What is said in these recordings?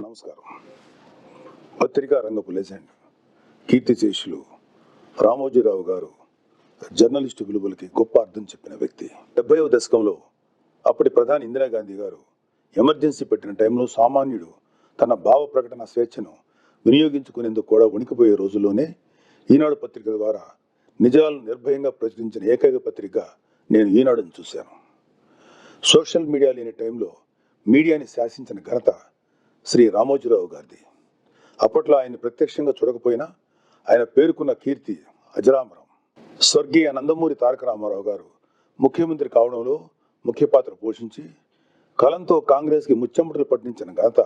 నమస్కారం. పత్రికా రంగపు లెజెండ్ కీర్తిశేషులు రామోజీరావు గారు జర్నలిస్టు విలువలకి గొప్ప అర్థం చెప్పిన వ్యక్తి. డెబ్బైవ దశకంలో అప్పటి ప్రధాని ఇందిరాగాంధీ గారు ఎమర్జెన్సీ పెట్టిన టైంలో సామాన్యుడు తన భావ ప్రకటన స్వేచ్ఛను వినియోగించుకునేందుకు కూడా వణికిపోయే రోజుల్లోనే ఈనాడు పత్రిక ద్వారా నిజాలను నిర్భయంగా ప్రచురించిన ఏకైక పత్రిక నేను ఈనాడును చూశాను. సోషల్ మీడియా లేని టైంలో మీడియాని శాసించిన ఘనత శ్రీ రామోజీరావు గారిది. అప్పట్లో ఆయన ప్రత్యక్షంగా చూడకపోయినా ఆయన పేర్కొన్న కీర్తి అజరామరం. స్వర్గీయ నందమూరి తారక రామారావు గారు ముఖ్యమంత్రి కావడంలో ముఖ్య పాత్ర పోషించి కలంతో కాంగ్రెస్కి ముచ్చెమటలు పట్టించిన ఘనత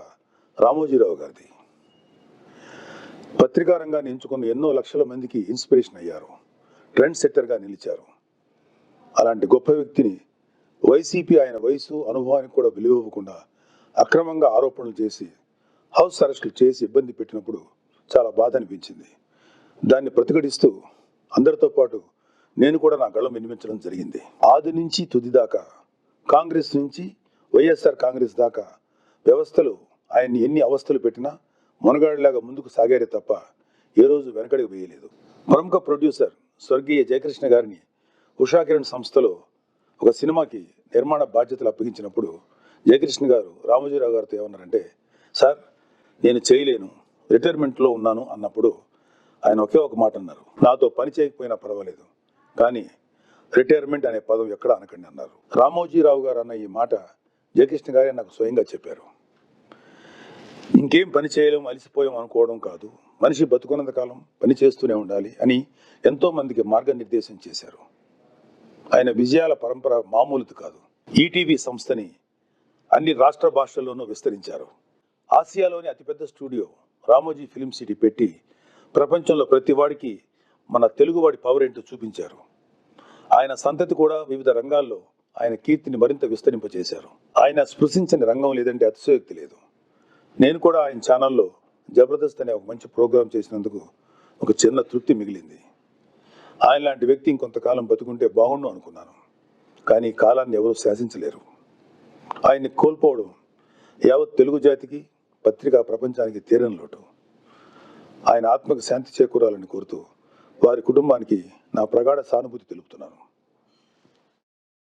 రామోజీరావు గారిది. పత్రికా రంగాన్ని ఎంచుకున్న ఎన్నో లక్షల మందికి ఇన్స్పిరేషన్ అయ్యారు. ట్రెండ్ సెట్టర్గా నిలిచారు. అలాంటి గొప్ప వ్యక్తిని వైసీపీ ఆయన వయసు అనుభవానికి కూడా విలువ ఇవ్వకుండా అక్రమంగా ఆరోపణలు చేసి హౌస్ అరెస్టులు చేసి ఇబ్బంది పెట్టినప్పుడు చాలా బాధ అనిపించింది. దాన్ని ప్రతిఘటిస్తూ అందరితో పాటు నేను కూడా నా గళం వినిపించడం జరిగింది. ఆది నుంచి తుది దాకా కాంగ్రెస్ నుంచి వైఎస్ఆర్ కాంగ్రెస్ దాకా వ్యవస్థలు ఆయన్ని ఎన్ని అవస్థలు పెట్టినా మునగాడిలాగా ముందుకు సాగారే తప్ప ఏ రోజు వెనకడికి వేయలేదు. ప్రముఖ ప్రొడ్యూసర్ స్వర్గీయ జయకృష్ణ గారిని ఉషాకిరణ్ సంస్థలో ఒక సినిమాకి నిర్మాణ బాధ్యతలు అప్పగించినప్పుడు జయకృష్ణ గారు రామోజీరావు గారితో ఏమన్నారంటే సార్ నేను చేయలేను రిటైర్మెంట్లో ఉన్నాను అన్నప్పుడు ఆయన ఒకే ఒక మాట అన్నారు. నాతో పని చేయకపోయినా పర్వాలేదు కానీ రిటైర్మెంట్ అనే పదం ఎక్కడ అనకండి అన్నారు. రామోజీరావు గారు అన్న ఈ మాట జయకృష్ణ గారే నాకు స్వయంగా చెప్పారు. ఇంకేం పని చేయలేము అలసిపోయాం అనుకోవడం కాదు. మనిషి బతుకున్నంత కాలం పని చేస్తూనే ఉండాలి అని ఎంతోమందికి మార్గనిర్దేశం చేశారు. ఆయన విజయాల పరంపర మామూలుది కాదు. ఈటీవీ సంస్థని అన్ని రాష్ట్ర భాషల్లోనూ విస్తరించారు. ఆసియాలోని అతిపెద్ద స్టూడియో రామోజీ ఫిలిం సిటీ పెట్టి ప్రపంచంలో ప్రతివాడికి మన తెలుగువాడి పవర్ ఏంటో చూపించారు. ఆయన సంతతి కూడా వివిధ రంగాల్లో ఆయన కీర్తిని మరింత విస్తరింపజేశారు. ఆయన స్పృశించని రంగం లేదంటే అతిశయోక్తి లేదు. నేను కూడా ఆయన ఛానల్లో జబర్దస్త్ అనే ఒక మంచి ప్రోగ్రాం చేసినందుకు ఒక చిన్న తృప్తి మిగిలింది. ఆయన లాంటి వ్యక్తి ఇంకొంతకాలం బతుకుంటే బాగుండు అనుకున్నాను. కానీ కాలాన్ని ఎవరూ శాసించలేరు. ఆయన్ని కోల్పోవడం యావత్ తెలుగు జాతికి పత్రికా ప్రపంచానికి తీరని లోటు. ఆయన ఆత్మకు శాంతి చేకూరాలని కోరుతూ వారి కుటుంబానికి నా ప్రగాఢ సానుభూతి తెలుపుతున్నాను.